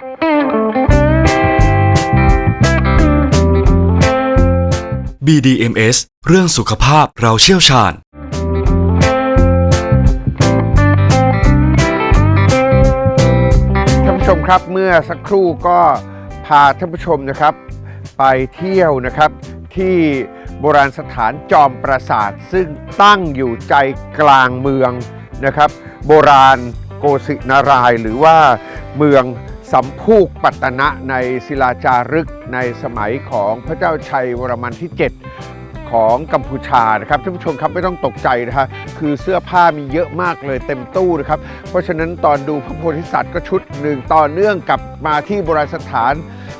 BDMS เรื่องสุขภาพเราเชี่ยวชาญ ท่านผู้ชมครับเมื่อสักครู่ก็พาท่านผู้ชมนะครับ ไปเที่ยวนะครับที่โบราณสถานจอมปราสาท ซึ่งตั้งอยู่ใจกลางเมืองนะครับ โบราณโกสินารายหรือว่าเมือง สัมพูกปัตนะในศิลาจารึกในสมัยของพระเจ้าชัยวรมันที่ 7 ของกัมพูชานะครับท่านผู้ชมครับไม่ต้องตกใจนะฮะคือเสื้อผ้ามีเยอะมากเลยเต็มตู้นะครับ เพราะฉะนั้นตอนดูพระโพธิสัตว์ก็ชุดหนึ่งต่อเนื่องกลับมาที่โบราณสถาน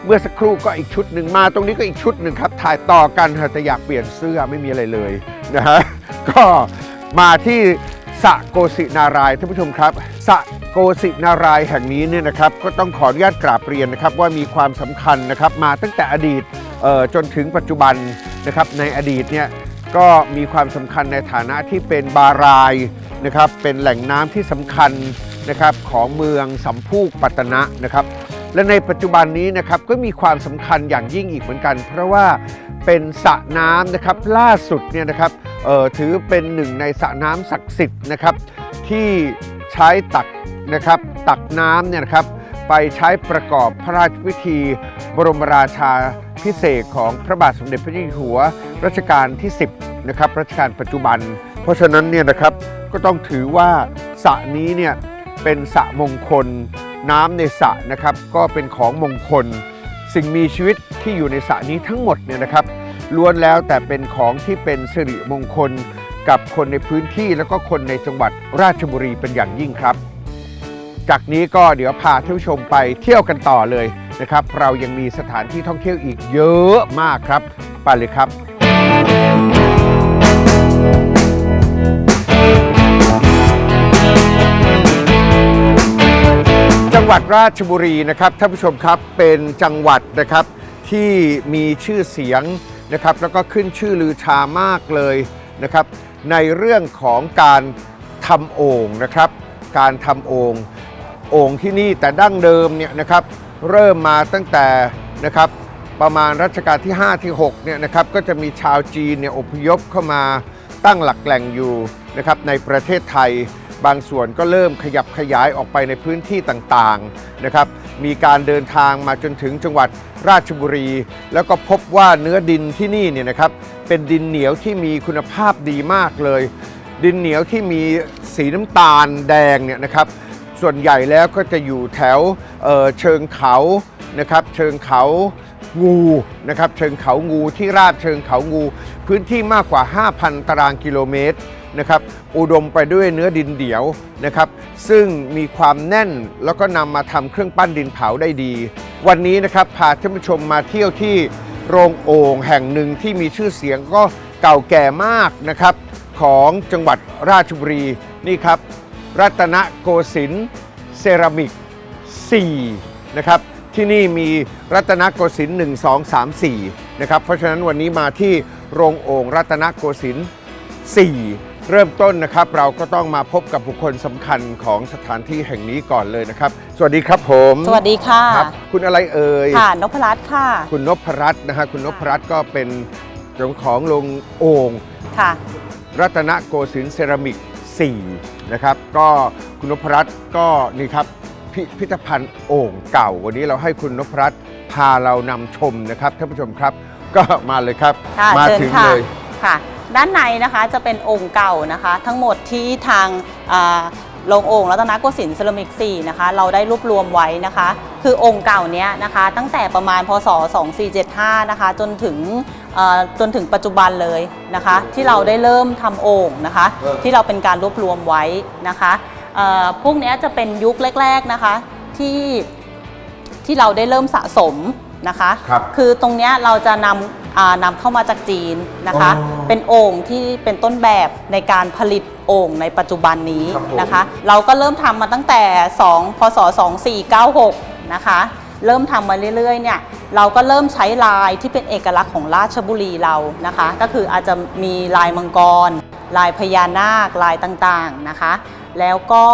เมื่อสักครู่ก็อีกชุดหนึ่งมาตรงนี้ก็อีกชุดหนึ่งครับถ่ายต่อกันฮะแต่อยากเปลี่ยนเสื้อไม่มีอะไรเลยนะฮะก็มาที่สะโกสินารายท่านผู้ชมครับสะ โกสินารายแห่งนี้เนี่ยนะครับก็ต้องขออนุญาตกราบเรียนนะครับว่ามีความสำคัญนะครับมาตั้งแต่อดีตจนถึงปัจจุบันนะครับในอดีตเนี่ยก็มีความสำคัญในฐานะที่เป็นบารายนะครับเป็นแหล่งน้ำที่สำคัญนะครับของเมืองสัมพูกปัตนะนะครับและในปัจจุบันนี้นะครับก็มีความสำคัญอย่างยิ่งอีกเหมือนกัน เพราะว่าเป็นสระน้ำนะครับล่าสุดเนี่ยนะครับถือเป็นหนึ่งในสระน้ำศักดิ์สิทธิ์นะครับที่ ใช้ตักนะครับตักน้ำเนี่ยนะครับไปใช้ประกอบพระราชพิธี บรมราชาพิเศษของพระบาทสมเด็จพระเจ้าอยู่หัวรัชกาลที่ 10นะครับรัชกาลปัจจุบัน เพราะฉะนั้นเนี่ยนะครับก็ต้องถือว่าสระนี้เนี่ยเป็นสระมงคล น้ำในสระนะครับก็เป็นของมงคล สิ่งมีชีวิตที่อยู่ในสระนี้ทั้งหมดเนี่ยนะครับล้วนแล้วแต่เป็นของที่เป็นสิริมงคล กับคนในพื้นที่แล้วก็คนในจังหวัดราชบุรีเป็นอย่างยิ่งครับ จากนี้ก็เดี๋ยวพาท่านผู้ชมไปเที่ยวกันต่อเลยนะครับ เรายังมีสถานที่ท่องเที่ยวอีกเยอะมากครับ ไปเลยครับจังหวัดราชบุรีนะครับท่านผู้ชมครับเป็นจังหวัดนะครับที่มีชื่อเสียงนะครับแล้วก็ขึ้นชื่อลือชามากเลยนะครับ ในเรื่องของการทำโอ่งนะครับ การทำโอ่งโอ่งที่นี่แต่ดั้งเดิมเนี่ยนะครับเริ่มมาตั้งแต่นะครับประมาณรัชกาลที่ 5 ที่6เนี่ยนะครับก็จะมีชาวจีนเนี่ยอพยพเข้ามาตั้งหลักแหล่งอยู่นะครับในประเทศไทย บางส่วนก็เริ่มขยับขยายออกไปในพื้นที่ต่างๆนะครับ มีการเดินทางมาจนถึงจังหวัดราชบุรี แล้วก็พบว่าเนื้อดินที่นี่เนี่ยนะครับเป็นดินเหนียวที่มีคุณภาพดีมากเลย ดินเหนียวที่มีสีน้ำตาลแดงเนี่ยนะครับ ส่วนใหญ่แล้วก็จะอยู่แถวเเชิงเขานะครับ เชิงเขางูนะครับ เชิงเขางูที่ราบเชิงเขางู พื้นที่มากกว่า 5,000 ตารางกิโลเมตร นะครับอุดมไปด้วยเนื้อดินเดี่ยวนะครับซึ่งมีความแน่นแล้วก็นำมาทำเครื่องปั้นดินเผาได้ดี วันนี้นะครับพาท่านผู้ชมมาเที่ยวที่โรงโอ่งแห่งหนึ่งที่มีชื่อเสียงก็เก่าแก่มากนะครับของจังหวัดราชบุรีนี่ครับ รัตนโกสินทร์เซรามิก 4 นะครับ ที่นี่มีรัตนโกสินทร์1 2 3 4 นะครับ เพราะฉะนั้นวันนี้มาที่โรงโอ่งรัตนโกสินทร์4 เริ่มต้นนะครับเราก็ต้องมาพบกับบุคคลสำคัญของสถานที่แห่งนี้ก่อนเลยนะครับ สวัสดีครับผมสวัสดีค่ะครับคุณอะไรเอ่ยค่ะนพรัตน์ค่ะ คุณนพรัตน์นะฮะคุณนพรัตน์ก็เป็นเจ้าของโรงโอ่งค่ะ รัตนโกสินทร์เซรามิก 4 นะครับ ก็คุณนพรัตน์ก็นี่ครับพิพิธภัณฑ์โอ่งเก่า วันนี้เราให้คุณนพรัตน์พาเรานำชมนะครับท่านผู้ชมครับ ก็มาเลยครับ ค่ะมาเชิญถึงค่ะ เลย ค่ะ ด้านในนะคะจะเป็นองค์เก่านะคะ ทั้งหมดที่ทางอ่าโรงโอ่งรัตนโกสินทร์เซรามิก4นะคะเราได้รวบรวมไว้นะคะ คือองค์เก่าเนี้ยนะคะ ตั้งแต่ประมาณพศ 2475 นะคะ จนถึงเอ่อจนถึงปัจจุบันเลยนะคะ ที่เราได้เริ่มทำโอ่งนะคะเออที่เราเป็นการรวบรวมไว้นะคะเอ่อพวกเนี้ยจะเป็นยุคแรก ๆนะคะที่ที่เราได้เริ่มสะสมนะคะครับคือตรงเนี้ยเราจะนำอ่า นำเข้ามาจากจีนนะคะ อ๋อเป็นโอ่งที่เป็นต้นแบบในการผลิตโอ่งในปัจจุบันนี้ครับผม นะคะ เราก็เริ่มทำมาตั้งแต่ 2 พศ 2496 นะคะ เริ่มทำมาเรื่อยๆเนี่ยเราก็เริ่มใช้ลายที่เป็นเอกลักษณ์ของราชบุรีเรานะคะ ก็คืออาจจะมีลายมังกร ลายพญานาคลายต่างๆนะคะ แล้วก็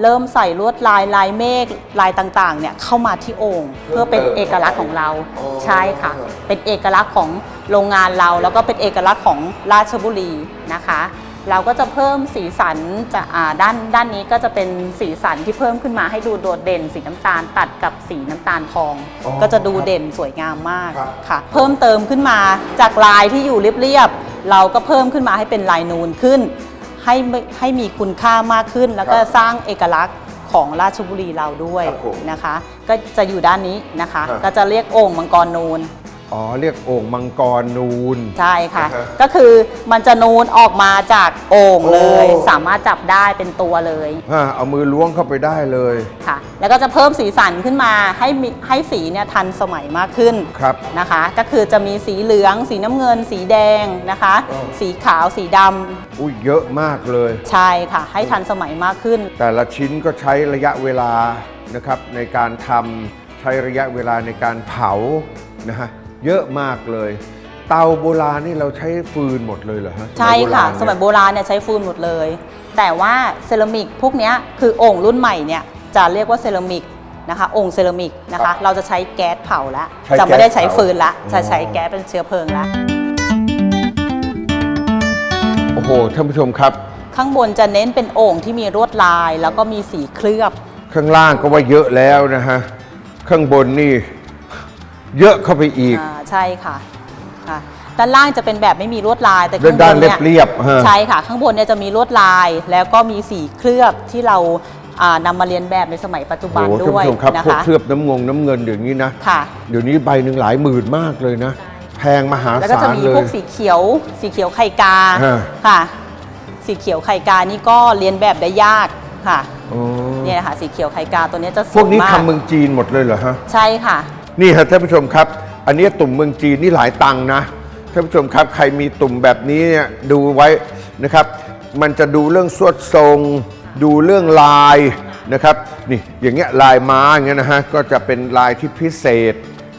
เริ่มใส่ลวดลายลายเมฆลายต่างๆเนี่ยเข้ามาที่โอ่งเพื่อเป็นเอกลักษณ์ของเราอ๋อ ใช่ค่ะ เป็นเอกลักษณ์ของโรงงานเรา แล้วก็เป็นเอกลักษณ์ของราชบุรีนะคะ เราก็จะเพิ่มสีสันจะอ่าด้านด้านนี้ก็จะเป็นสีสันที่เพิ่มขึ้นมาให้ดูโดดเด่น สีน้ำตาลตัดกับสีน้ำตาลทอง อ๋อก็จะดูเด่นสวยงามมากครับ ค่ะ เพิ่มเติมขึ้นมาจากลายที่อยู่เรียบๆเราก็เพิ่มขึ้นมาให้เป็นลายนูนขึ้น ให้ไม่ให้มีคุณค่ามากขึ้น แล้วก็สร้างเอกลักษณ์ของราชบุรีเราด้วยครับผมนะคะ ก็จะอยู่ด้านนี้นะคะ ครับ ก็จะเรียกโอ่งมังกรนูนอ๋อเรียกโอ่งมังกรนูน ใช่ค่ะ อ่าฮะก็คือมันจะนูนออกมาจากโอ่งเลย โอ้ สามารถจับได้เป็นตัวเลยอ่าเอามือล้วงเข้าไปได้เลย ค่ะ แล้วก็จะเพิ่มสีสันขึ้นมาให้มีให้สีเนี่ยทันสมัยมากขึ้นครับนะคะ ก็คือจะมีสีเหลือง สีน้ำเงิน สีแดงนะคะ อ๋อ สีขาวสีดำอุ้ยเยอะมากเลย ใช่ค่ะ ให้ทันสมัยมากขึ้น แต่ละชิ้นก็ใช้ระยะเวลานะครับ ในการทำใช้ระยะเวลาในการเผานะฮะเยอะมากเลย เตาโบราณนี่เราใช้ฟืนหมดเลยเหรอฮะใช่ค่ะสโบมัรายณโบราณเนี่ยใช้ฟืนหมดเลย แต่ว่าเซรามิกพวกเนี้ยคือโอ่งรุ่นใหม่เนี่ย จะเรียกว่าเซรามิกนะคะโอ่งเซรามิกนะคะเราจะใช้แก๊สเผาแล้วใช้จะไม่ได้ใช้แก๊สเผาฟืนละอ๋อจะใช้แก๊สเป็นเชื้อเพลิงละโอ้โหท่านผู้ชมครับ ข้างบนจะเน้นเป็นโอ่งที่มีลวดลาย แล้วก็มีสีเคลือบ ข้างล่างก็ว่าเยอะแล้วนะฮะ ข้างบนนี่ เยอะเข้าไปอีก อ่าใช่ค่ะค่ะ ด้านล่างจะเป็นแบบไม่มีลวดลายแต่ด้าข้านงบด้านนเรียเนี่บยเรียบๆฮะใช่ค่ะ ข้างบนเนี่ยจะมีลวดลายแล้วก็มีสีเคลือบที่เราอ่า นำมาเรียนแบบในสมัยปัจจุบันโอ้โหท่านด้วยผู้ชมครับนะพวกคะ เคลือบน้ำงงน้ำเงินเดี๋ยวนี้นะ ค่ะ เดี๋ยวนี้ใบหนึ่งหลายหมื่นมากเลยนะ แพงมหาแล้วก็ศาจะลมีเลพวย กสีเขียว สีเขียวไข่กาฮะ ค่ะ สีเขียวไข่กานี่ก็เรียนแบบได้ยากค่ะอ๋อเนี่ยนะคะสีเขียวไข่กาตัวเนี้ยจะสพววกยนี้มากทำเมืองจีนหมดเลยเหรอฮะ ใช่ค่ะ นี่ครับท่านผู้ชมครับ อันนี้ตุ่มเมืองจีนนี่หลายตังค์นะท่านผู้ชมครับ ใครมีตุ่มแบบนี้เนี่ยดูไว้นะครับ มันจะดูเรื่องสวดทรง ดูเรื่องลายนะครับนี่อย่างเงี้ยลายม้าอย่างเงี้ยนะฮะก็จะเป็นลายที่พิเศษ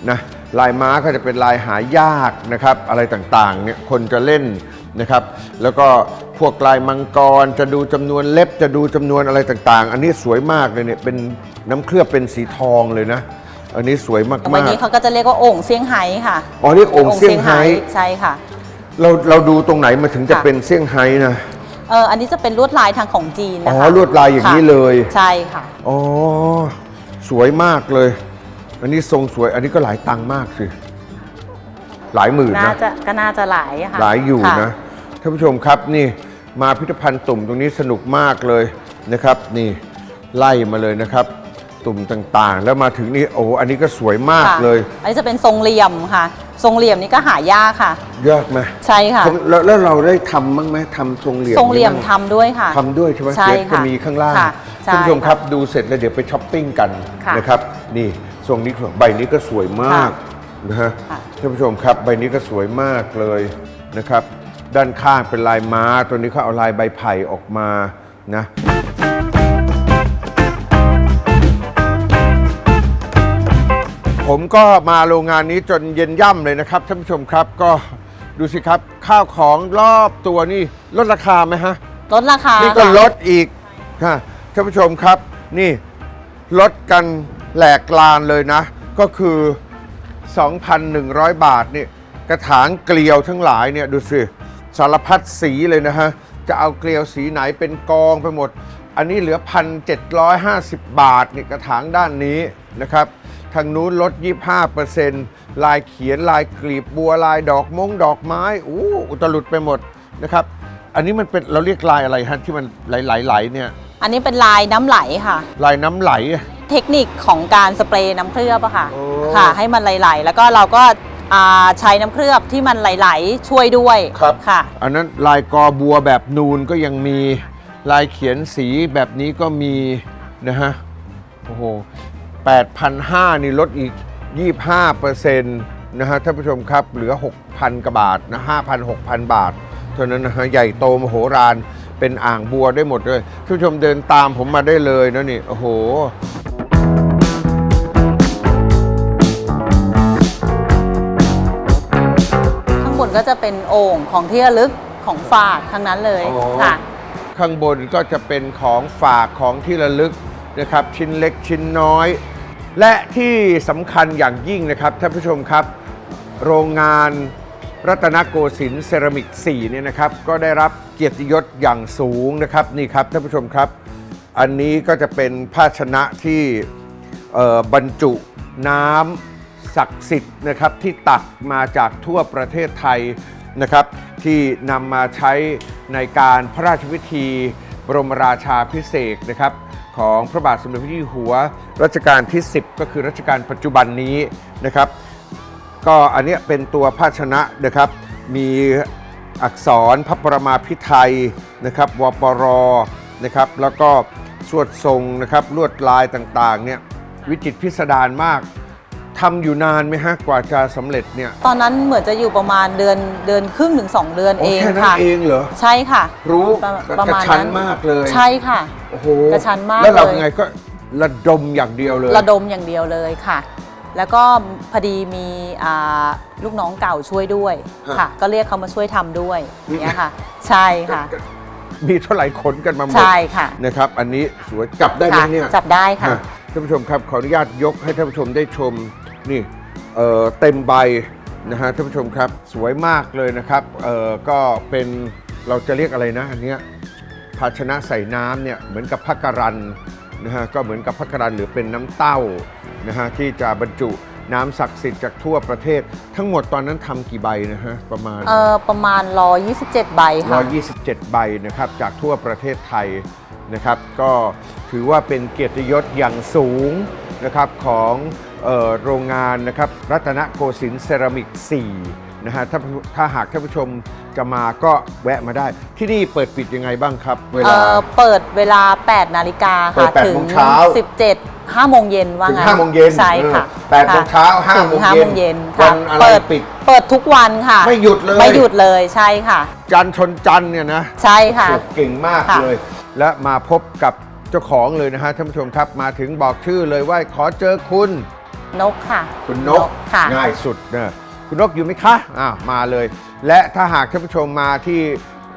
นะลายม้าก็จะเป็นลายหายากนะครับ อะไรต่างๆเนี่ยคนจะเล่นนะครับ แล้วก็พวกลายมังกรจะดูจำนวนเล็บจะดูจำนวนอะไรต่างๆ อันนี้สวยมากเลยเนี่ยเป็นน้ำเคลือบเป็นสีทองเลยนะ อันนี้สวยมากวันนี้เขาก็จะเรียกว่าโอ่งเซี่ยงไฮ้ค่ะอ๋อเรียกโอ่งเซี่ยงไฮ้ใช่ค่ะ เราเราดูตรงไหนมาถึงจะค่ะเป็นเซี่ยงไฮ้นะ เอออันนี้จะเป็นลวดลายทางของจีนนะคะอ๋อลวดลายอย่างนี้ค่ะเลยใช่ค่ะ อ๋อสวยมากเลย อันนี้ทรงสวย อันนี้ก็หลายตังค์มากสิ หลายหมื่นน่านะ จะก็น่าจะหลายอะค่ะหลายอยู่ค่นะท่านผู้ชมครับนี่มาพิพิธภัณฑ์ตุ่มตรงนี้สนุกมากเลยนะครับ นี่ไล่มาเลยนะครับ ตุ่มต่างๆ แล้วมาถึงนี่โอ้โหอันนี้ก็สวยมากค่ะเลยอันนี้จะเป็นทรงเหลี่ยมค่ะ ทรงเหลี่ยมนี่ก็หายากค่ะ ยากไหมใช่ค่ะ แล้วแล้วเราได้ทำบ้างไหมทำทรงเหลี่ยมทรงเหลี่ยมนี้บ้างทำด้วยค่ะทำด้วยใช่ไหมใช่เชฟก็ค่ะมีข้างล่างค่ะใช่ ท่านผู้ชมครับดูเสร็จแล้วเดี๋ยวไปช้อปปิ้งกันค่ะนะครับ นี่ทรงนี้ใบนี้ก็สวยมากนะฮะค่ะ ท่านผู้ชมครับ ใบนี้ก็สวยมากเลยนะครับ ด้านข้างเป็นลายม้า ตัวนี้เขาเอาลายใบไผ่ออกมานะ ผมก็มาโรงงานนี้จนเย็นย่ำเลยนะครับท่านผู้ชมครับก็ดูสิครับ ข้าวของรอบตัวนี่ลดราคาไหมฮะ ลดราคานี่ก็ค่ะลดอีกค่ะท่านผู้ชมครับ นี่ลดกันแหลกลานเลยนะ ก็คือ 2,100 บาทนี่กระถางเกลียวทั้งหลายเนี่ยดูสิสารพัดสีเลยนะฮะ จะเอาเกลียวสีไหนเป็นกองไปหมด อันนี้เหลือ 1,750 บาทนี่กระถางด้านนี้นะครับ ทางนู้นลด 25%ลายเขียนลายกลีบบัวลายดอกมงดอกไม้อู้อุตลุดไปหมดนะครับ อันนี้มันเป็นเราเรียกลายอะไรฮะที่มันไหลๆๆเนี่ย อันนี้เป็นลายน้ำไหลค่ะ ลายน้ำไหล เทคนิคของการสเปรย์น้ำเคลือบอะค่ะโอ้ ค่ะ ให้มันไหลๆแล้วก็เราก็อ่าใช้น้ำเคลือบที่มันไหลๆช่วยด้วยครับค่ะ อันนั้นลายกอบัวแบบนูนก็ยังมีลายเขียนสีแบบนี้ก็มีนะฮะโอ้โห 8,500 นี่ลดอีก 25%นะฮะท่านผู้ชมครับ เหลือ 6,000กว่าบาทนะ5,000 6,000 บาท เท่านั้นนะฮะใหญ่โตมโหฬารเป็นอ่างบัวได้หมดเลย ท่านผู้ชมเดินตามผมมาได้เลยนะนี่ โอ้โหข้ข้างบนก็จะเป็นโอ่งของที่ระลึกของฝากทั้งนั้นเลยอ๋อค่ะขข้างบนก็จะเป็นของฝากของที่ระลึกนะครับ ชิ้นเล็กชิ้นน้อย และที่สำคัญอย่างยิ่งนะครับท่านผู้ชมครับ โรงงานรัตนโกสินทร์เซรามิก4เนี่ยนะครับก็ได้รับเกียรติยศอย่างสูงนะครับนี่ครับท่านผู้ชมครับ อันนี้ก็จะเป็นภาชนะที่บรรจุน้ำศักดิ์สิทธิ์นะครับที่ตักมาจากทั่วประเทศไทยนะครับ ที่นำมาใช้ในการพระราชพิธีบรมราชาพิเศษนะครับ ของพระบาทสมเด็จพระเจ้าอยู่หัวรัชกาลที่ 10 ก็คือรัชกาลปัจจุบันนี้นะครับ ก็อันเนี้ยเป็นตัวภาชนะนะครับ มีอักษรพระประมาพิไทยนะครับวปรนะครับ แล้วก็สวดทรงนะครับลวดลายต่างๆเนี่ยวิจิตรพิสดารมาก ทำอยู่นานไหมฮะกว่าจะสำเร็จเนี่ยตอนนั้นเหมือนจะอยู่ประมาณเดือนเดือนครึ่งถึงสองเดือนโอ้เองแค่นั้นค่ะ เองเหรอ ใช่ค่ะรู้ประกประระมาณชั้นนั้นมากเลยใช่ค่ะ โอ้โหกระชั้นมากแล้วเราเลย ไงก็ระดมอย่างเดียวเลย ระดมอย่างเดียวเลยค่ะ แล้วก็พอดีมีอ่าลูกน้องเก่าช่วยด้วยฮะ ค่ะ ก็เรียกเขามาช่วยทำด้วยอืมเนี่ยค่ะ ใช่ค่ะ มีเท่าไหร่ขนกันมาหมดใช่ค่ะนะครับ อันนี้สวยจับได้ไหมค่ะเนี่ย จับได้ค่ะ อะท่านผู้ชมครับขออนุญาตยกให้ท่านผู้ชมได้ชม นี่เอ่อเต็มใบนะฮะท่านผู้ชมครับสวยมากเลยนะครับเอ่อก็เป็นเราจะเรียกอะไรนะอันเนี้ยภาชนะใส่น้ำเนี่ยเหมือนกับพักการันนะฮะก็เหมือนกับพักการันหรือเป็นน้ำเต้านะฮะที่จะบรรจุน้ำศักดิ์สิทธิ์จากทั่วประเทศ ทั้งหมดตอนนั้นทำกี่ใบนะฮะประมาณเออประมาณ 127 ใบค่ะ127 ใบนะครับจากทั่วประเทศไทยนะครับ ก็ถือว่าเป็นเกียรติยศอย่างสูงนะครับของเอ่อ โรงงานนะครับรัตนโกสินทร์เซรามิก 4 นะฮะถ้าถ้าหากท่านผู้ชมจะมาก็แวะมาได้ ที่นี่เปิดปิดยังไงบ้างครับ เวเอลาอเปิดเวลา 8 นาฬิกาเปิค่ะด8ถึงโมงเช้า 17 5โมงเย็นว่าถึงงั้น5โมงเย็นใช่ค่ะเออ8โมงเช้าค่ะ5โมงถึ5เย็นโมงเย็นวัค่ะนอะไรเปิดปิด เปิดทุกวันค่ะไม่หยุดเลย ไม่หยุดเลยใช่ค่ะ จันทร์ชนจันทร์เนี่ยนะ ใช่ค่ะ โอ้โหเก่งมากค่ะ เลย และมาพบกับเจ้าของเลยนะฮะท่านผู้ชมครับ มาถึงบอกชื่อเลยว่าขอเจอคุณ นกค่ะ คุณนกค่ะ ง่ายสุดนะคุณนกอยู่ไหมคะอ่ามาเลย และถ้าหากท่านผู้ชมมาที่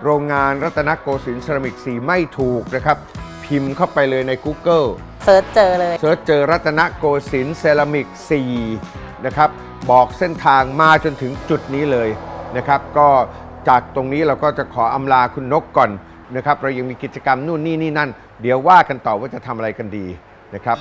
โรงงานรัตนโกสินทร์เซรามิก4ไม่ถูกนะครับ พิมพ์เข้าไปเลยใน Google เซิร์ชเจอเลยเสิร์ชเจอรัตนโกสินทร์เซรามิก4นะครับ บอกเส้นทางมาจนถึงจุดนี้เลยนะครับ ก็จากตรงนี้เราก็จะขออำลาคุณนกก่อนนะครับ เรายังมีกิจกรรมนู่นนี่นี่นั่น เดี๋ยวว่ากันต่อว่าจะทำอะไรกันดีนะครับ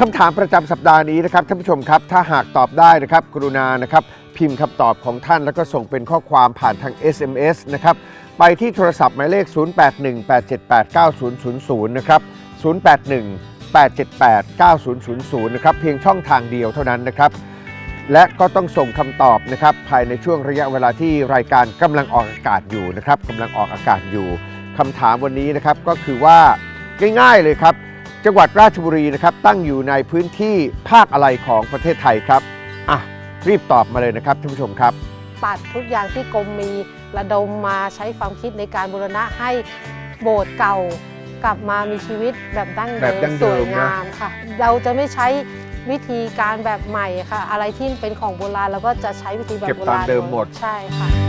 คำถามประจำสัปดาห์นี้นะครับท่านผู้ชมครับ ถ้าหากตอบได้นะครับ กรุณานะครับ พิมพ์คำตอบของท่านแล้วก็ส่งเป็นข้อความผ่านทาง SMS นะครับ ไปที่โทรศัพท์หมายเลข 0818789000 นะครับ 081-878-9000 นะครับ เพียงช่องทางเดียวเท่านั้นนะครับ และก็ต้องส่งคำตอบนะครับ ภายในช่วงระยะเวลาที่รายการกำลังออกอากาศอยู่นะครับกำลังออกอากาศอยู่คำถามวันนี้นะครับก็คือว่าง่ายๆเลยครับ จังหวัดราชบุรีนะครับตั้งอยู่ในพื้นที่ภาคอะไรของประเทศไทยครับอะรีบตอบมาเลยนะครับท่านผู้ชมครับปัดทุกอย่างที่กรมมีระดมมาใช้ความคิดในการบูรณะให้โบสถ์เก่ากลับมามีชีวิตแบบดั้งแบเดิบดั้มงสเดิวยมนะงามค่ะ เราจะไม่ใช้วิธีการแบบใหม่ค่ะ อะไรที่เป็นของโบราณเราก็จะใช้วิธีแบบเก็บโบตามราณเดิมหมดใช่ค่ะ